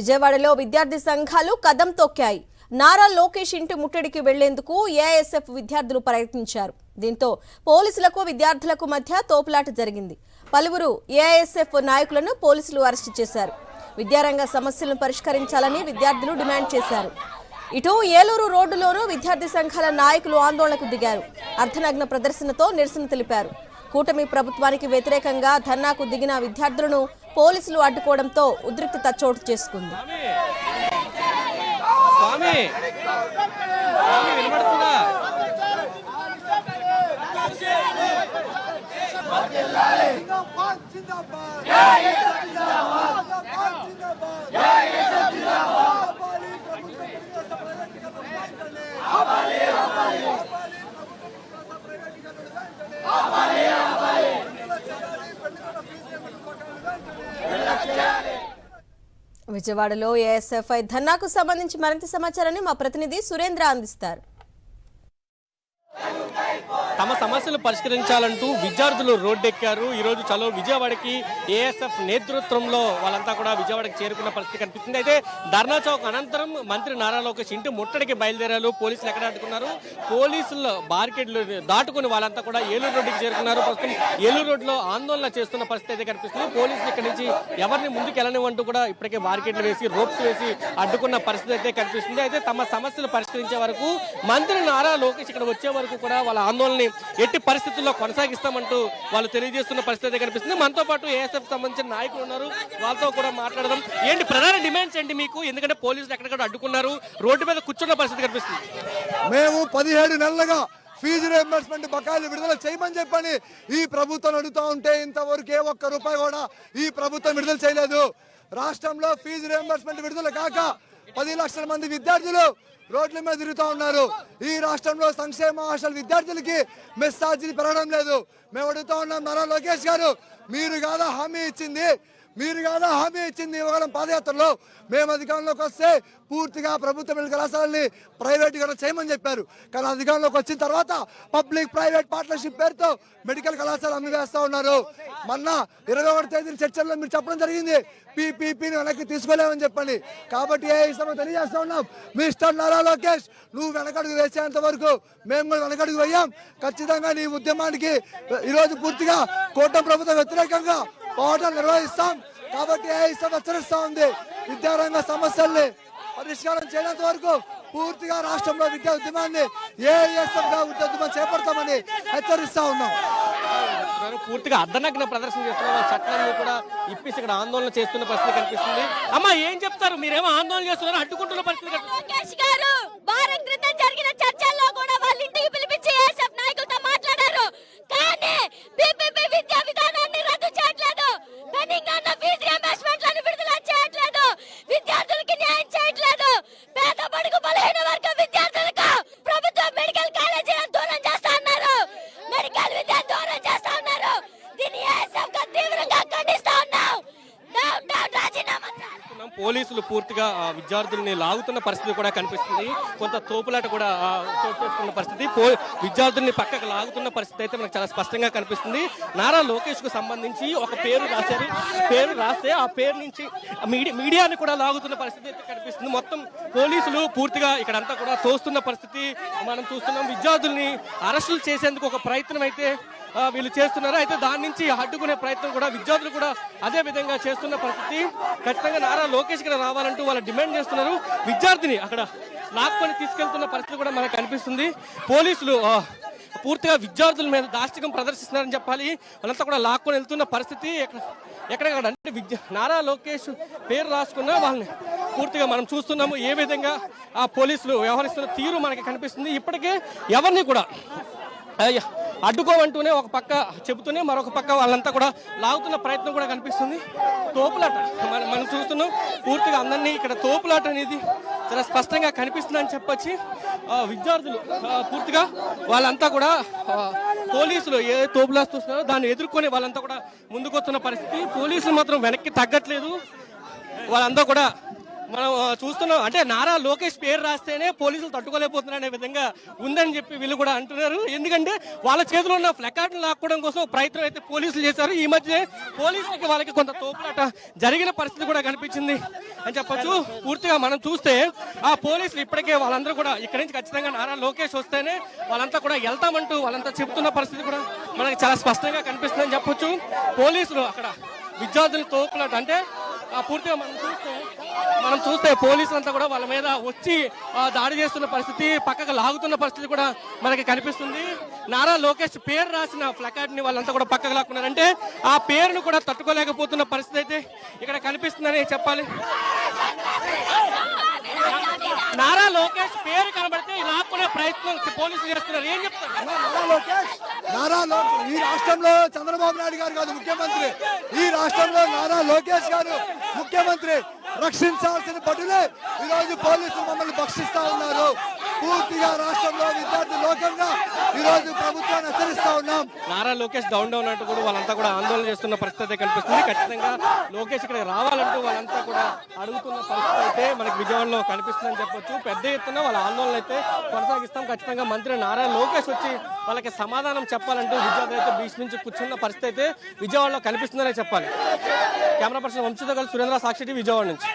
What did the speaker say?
విజయవాడలో విద్యార్థి సంఘాలు కదం తొక్కాయి. నారా లోకేష్ ఇంటి ముట్టడికి వెళ్ళేందుకు ఏఐఎస్ఎఫ్ విద్యార్థులు ప్రయత్నించారు. దీంతో పోలీసులకు విద్యార్థులకు మధ్య తోపులాట జరిగింది. పలువురు ఏఐఎస్ఎఫ్ నాయకులను పోలీసులు అరెస్టు చేశారు. విద్యారంగ సమస్యలను పరిష్కరించాలని విద్యార్థులు డిమాండ్ చేశారు. ఇటు ఏలూరు రోడ్డులోనూ విద్యార్థి సంఘాల నాయకులు ఆందోళనకు దిగారు. అర్ధనగ్న ప్రదర్శనతో నిరసన తెలిపారు. కూటమి ప్రభుత్వానికి వ్యతిరేకంగా ధర్నాకు దిగిన విద్యార్థులను పోలీసులు అడ్డుకోవడంతో ఉద్రిక్తత చోటు చేసుకుంది. స్వామి! స్వామి! విజయవాడలో ఏఎస్ఎఫ్ఐ ధర్నాకు సంబంధించి మరింత సమాచారాన్ని మా ప్రతినిధి సురేంద్ర అందిస్తారు. తమ సమస్యలు పరిష్కరించాలంటూ విద్యార్థులు రోడ్డెక్కారు. ఈ రోజు చలో విజయవాడకి ఏఎస్ఎఫ్ నేతృత్వంలో వాళ్ళంతా కూడా విజయవాడకి చేరుకున్న పరిస్థితి కనిపిస్తుంది. అయితే ధర్నా చౌక్ అనంతరం మంత్రి నారా లోకేష్ ఇంటి ముట్టడికి బయలుదేరారు. పోలీసులు ఎక్కడ అడ్డుకున్నారు పోలీసులు బార్కెట్లు దాటుకుని వాళ్ళంతా కూడా ఏలూరు రోడ్డుకి చేరుకున్నారు. ప్రస్తుతం ఏలూరు రోడ్లో ఆందోళన చేస్తున్న పరిస్థితి అయితే కనిపిస్తుంది. పోలీసులు ఇక్కడి నుంచి ఎవరిని ముందుకు వెళ్ళనివ్వంటూ కూడా ఇప్పటికే బార్కెట్లు వేసి రోప్స్ వేసి అడ్డుకున్న పరిస్థితి అయితే కనిపిస్తుంది. అయితే తమ సమస్యలు పరిష్కరించే వరకు మంత్రి నారా లోకేష్ ఇక్కడ వచ్చే వరకు కూడా వాళ్ళ ఆందోళన ఎట్టి పరిస్థితుల్లో కొనసాగిస్తామంటూ వాళ్ళు తెలియజేస్తున్న పరిస్థితి కనిపిస్తుంది. మనతో పాటు ఏఎస్ఎఫ్ సంబంధించిన నాయకులు ఉన్నారు. వాళ్ళతో కూడా మాట్లాడదాం. ఏంటి ప్రధాన డిమాండ్స్ ఏంటి మీకు? ఎందుకంటే పోలీసులు ఎక్కడెక్కడ అడ్డుకున్నారు. రోడ్డు మీద కూర్చున్న పరిస్థితి కనిపిస్తుంది. మేము పదిహేడు నెలలుగా ఫీజు రియంబర్స్మెంట్ బకాయిలు విడుదల చేయమని చెప్పని ఈ ప్రభుత్వం అడుగుతూ ఉంటే ఇంతవరకు ఏ ఒక్క రూపాయి కూడా ఈ ప్రభుత్వం విడుదల చేయలేదు. రాష్ట్రంలో ఫీజు రియంబర్స్మెంట్ విడుదల కాక పది లక్షల మంది విద్యార్థులు రోడ్ల మీద తిరుగుతూ ఉన్నారు. ఈ రాష్ట్రంలో సంక్షేమ ఆశల విద్యార్థులకి మెస్ పెరగడం లేదు. మేము అడుగుతా ఉన్నాం నారా లోకేష్ గారు మీరు కాదా హామీ ఇచ్చింది? మీరు కాదా హామీ ఇచ్చింది ఇవ్వగలం పాదయాత్రలో? మేము అధికారంలోకి వస్తే పూర్తిగా ప్రభుత్వ మెడికల్ కళాశాలని ప్రైవేటీకరణ చేయమని చెప్పారు. కానీ అధికారంలోకి వచ్చిన తర్వాత పబ్లిక్ ప్రైవేట్ పార్ట్నర్షిప్ పేరుతో మెడికల్ కళాశాల అమ్మివేస్తూ ఉన్నారు. మొన్న ఇరవై ఒకటి తేదీన చర్చల్లో మీరు చెప్పడం జరిగింది. పీపీపీని వెనక్కి తీసుకోలేమని చెప్పండి కాబట్టి ఏ ఇష్టమో తెలియజేస్తా ఉన్నాం. మిస్టర్ నారా లోకేష్ నువ్వు వెనకడుగు వేసేంత వరకు మేము కూడా వెనకడుగు వేయం. ఖచ్చితంగా నీ ఉద్యమానికి ఈరోజు పూర్తిగా కూటమి ప్రభుత్వం వ్యతిరేకంగా పోరాటం నిర్వహిస్తాం. కాబట్టి ఏ ఇష్టం హెచ్చరిస్తా ఉంది. విద్యారంగ సమస్యల్ని పరిష్కారం చేయనంత వరకు పూర్తిగా రాష్ట్రంలో విద్యా ఉద్యమాన్ని ఏఎస్ఎఫ్గా విద్యా ఉద్యమం చేపడతామని హెచ్చరిస్తా ఉన్నాం. పూర్తిగా అర్ధనగ్న ప్రదర్శన చేస్తున్నారు. చట్టాన్ని కూడా ఇప్పేసి ఇక్కడ ఆందోళన చేస్తున్న పరిస్థితి కనిపిస్తుంది. అమ్మా ఏం చెప్తారు? మీరేమో ఆందోళన చేస్తున్నారు అడ్డుకుంటున్న పరిస్థితి కనిపిస్తుంది లోకేష్ గారు వారం క్రితం జరిగిన చర్చల్లో కూడా వాళ్ళ ఇంటికి పిలిపించి ఏఎస్ఎఫ్ నాయకులతో మాట్లాడారు కానీ పీపీపీ విద్యా విధానాన్ని రద్దు చేయట్లేదు పెండింగ్ ఉన్న ఫీజు రియంబర్స్మెంట్లను విడుదల చేయట్లేదు విద్యార్థులకి న్యాయం చేయట్లేదు పేద బడుగు బలహీన వర్గ విద్యార్థులకు ప్రభుత్వ మెడికల్ కాలేజీలను దూరం చేస్తా ఉన్నారు మెడికల్ విద్య దూరం చేస్తా ఉన్నారు దీన్ని ఏఎస్ఎఫ్గా తీవ్రంగా ఖండిస్తా ఉన్నాం డౌన్ డౌన్ రాజీనామా చేయాలి. చూస్తున్నాం. పోలీసులు పూర్తిగా విద్యార్థుల్ని లాగుతున్న పరిస్థితి కూడా కనిపిస్తుంది. కొంత తోపులాట కూడా చోటు చేసుకున్న పరిస్థితి. పో విద్యార్థుల్ని పక్కకు లాగుతున్న పరిస్థితి అయితే మనకు చాలా స్పష్టంగా కనిపిస్తుంది. నారా లోకేష్కు సంబంధించి ఒక పేరు రాశారు. పేరు రాస్తే ఆ పేరు నుంచి మీడియా మీడియాని కూడా లాగుతున్న పరిస్థితి అయితే కనిపిస్తుంది. మొత్తం పోలీసులు పూర్తిగా ఇక్కడంతా కూడా తోస్తున్న పరిస్థితి మనం చూస్తున్నాం. విద్యార్థుల్ని అరెస్టులు చేసేందుకు ఒక ప్రయత్నం అయితే వీళ్ళు చేస్తున్నారు. అయితే దాని నుంచి అడ్డుకునే ప్రయత్నం కూడా విద్యార్థులు కూడా అదే విధంగా చేస్తున్న పరిస్థితి. ఖచ్చితంగా నారా లోకేష్ ఇక్కడ రావాలంటూ వాళ్ళు డిమాండ్ చేస్తున్నారు. విద్యార్థిని అక్కడ లాక్కొని తీసుకెళ్తున్న పరిస్థితి కూడా మనకు కనిపిస్తుంది. పోలీసులు పూర్తిగా విద్యార్థుల మీద దాష్టికం ప్రదర్శిస్తున్నారని చెప్పాలి. వాళ్ళంతా కూడా లాక్కొని వెళ్తున్న పరిస్థితి ఎక్కడ ఎక్కడెక్కడ అంటే విద్య నారా లోకేష్ పేరు రాసుకున్న వాళ్ళని పూర్తిగా మనం చూస్తున్నాము. ఏ విధంగా ఆ పోలీసులు వ్యవహరిస్తున్న తీరు మనకి కనిపిస్తుంది. ఇప్పటికే ఎవరిని కూడా అయ్య, అడ్డుకోమంటూనే ఒక పక్క చెబుతూనే మరొక పక్క వాళ్ళంతా కూడా లాగుతున్న ప్రయత్నం కూడా కనిపిస్తుంది. తోపులాట. మనం మనం చూస్తున్నాం పూర్తిగా అందరినీ ఇక్కడ తోపులాట అనేది చాలా స్పష్టంగా కనిపిస్తుందని చెప్పొచ్చి. విద్యార్థులు పూర్తిగా వాళ్ళంతా కూడా పోలీసులు ఏ తోపులాస్తున్నారో దాన్ని ఎదుర్కొని వాళ్ళంతా కూడా ముందుకొస్తున్న పరిస్థితి. పోలీసులు మాత్రం వెనక్కి తగ్గట్లేదు. వాళ్ళంతా కూడా మనం చూస్తున్నాం. అంటే నారా లోకేష్ పేరు రాస్తేనే పోలీసులు తట్టుకోలేకపోతున్నారు అనే విధంగా ఉందని చెప్పి వీళ్ళు కూడా అంటున్నారు. ఎందుకంటే వాళ్ళ చేతిలో ఉన్న ఫ్లకార్డులు లాక్కోవడం కోసం ప్రయత్నం అయితే పోలీసులు చేశారు. ఈ మధ్య పోలీసులకి వాళ్ళకి కొంత తోపులాట జరిగిన పరిస్థితి కూడా కనిపించింది అని చెప్పొచ్చు. పూర్తిగా మనం చూస్తే ఆ పోలీసులు ఇప్పటికే వాళ్ళందరూ కూడా ఇక్కడి నుంచి ఖచ్చితంగా నారా లోకేష్ వస్తేనే వాళ్ళంతా కూడా వెళ్తామంటూ వాళ్ళంతా చెప్తున్న పరిస్థితి కూడా మనకి చాలా స్పష్టంగా కనిపిస్తుందని చెప్పొచ్చు. పోలీసులు అక్కడ విద్యార్థులు తోపులాట. అంటే ఆ పూర్తిగా మనం చూస్తే మనం చూస్తే పోలీసులు అంతా కూడా వాళ్ళ మీద వచ్చి దాడి చేస్తున్న పరిస్థితి పక్కకు లాగుతున్న పరిస్థితి కూడా మనకి కనిపిస్తుంది. నారా లోకేష్ పేరు రాసిన ఫ్లకార్డ్ని వాళ్ళంతా కూడా పక్కకు లాక్కున్నారు అంటే ఆ పేరును కూడా తట్టుకోలేకపోతున్న పరిస్థితి అయితే ఇక్కడ కనిపిస్తుందని చెప్పాలి. నారా లోకేష్ పేరు కనబడితే లాక్కునే ప్రయత్నం పోలీసులు చేస్తున్నారు. ఏం చెప్తారు? నారా ఈ రాష్ట్రంలో చంద్రబాబు నాయుడు గారు కాదు ముఖ్యమంత్రి. ఈ రాష్ట్రంలో నారా లోకేష్ గారు ముఖ్యమంత్రి. రక్షించాల్సిన పట్టులే ఈరోజు పోలీసులు మమ్మల్ని భక్షిస్తా ఉన్నారు. పూర్తిగా రాష్ట్రంలో విద్యార్థి లోకంగా ఈరోజు చేస్తా ఉన్నాం. నారా లోకేష్ డౌన్ డౌన్ అంటూ కూడా వాళ్ళంతా కూడా ఆందోళన చేస్తున్న పరిస్థితి అయితే కనిపిస్తుంది. ఖచ్చితంగా లోకేష్ ఇక్కడ రావాలంటూ వాళ్ళంతా కూడా అడుగుతున్న పరిస్థితి అయితే మనకి విజయవాడలో కనిపిస్తుందని చెప్పొచ్చు. పెద్ద ఎత్తున వాళ్ళ ఆందోళన అయితే కొనసాగిస్తాం. ఖచ్చితంగా మంత్రి నారా లోకేష్ వచ్చి వాళ్ళకి సమాధానం చెప్పాలంటూ విద్యార్థులు అయితే బీచ్ నుంచి కూర్చున్న పరిస్థితి అయితే విజయవాడలో కనిపిస్తుందనే చెప్పాలి. కెమెరా పర్సన్ వంశీతో కలిసి సురేంద్ర సాక్షి విజయవాడ నుంచి.